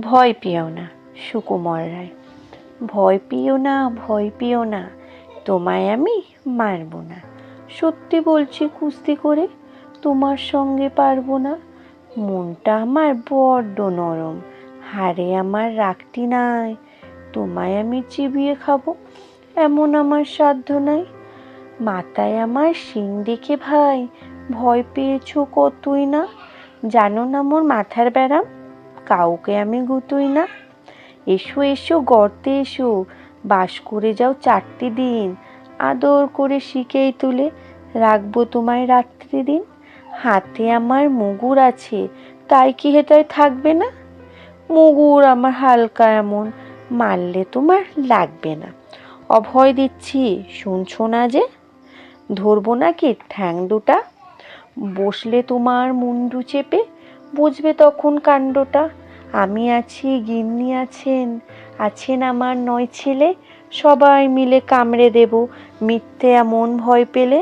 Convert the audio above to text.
ভয় পেও না, সুকুমার রায়। ভয় পেও না, ভয় পেও না, তোমায় আমি মারবো না। সত্যি বলছি কুস্তি করে তোমার সঙ্গে পারব না। মনটা আমার বড্ড নরম হারে আমার রাখতি নাই। তোমায় আমি চিবিয়ে খাব, এমন আমার সাধ্য নাই। মাথায় আমার শিং দেখে ভাই, ভয় পেয়েছ কতই না? জানো না মোর মাথার ব্যারাম? কাউকে আমি গুতুই না। এসো এসো, গর্তে এসো। বাস করে যাও চারটি দিন। আদর করে শিখেই তুলে রাখব তোমায় রাত্রি দিন। হাতে আমার মুগুর আছে, তাই কি হেটায় থাকবে না? মুগুর আমার হালকা এমন, মারলে তোমার লাগবে না। অভয় দিচ্ছি, শুনছো না যে? ধরবো নাকি ঠ্যাং দুটা? বসলে তোমার মুন্ডু চেপে, বুঝবে তখন কাণ্ডটা। আমি আছি, গিন্নি আছেন আছেন আমার নয় ছেলে, সবাই মিলে কামড়ে দেব, মিথ্যে এমন ভয় পেলে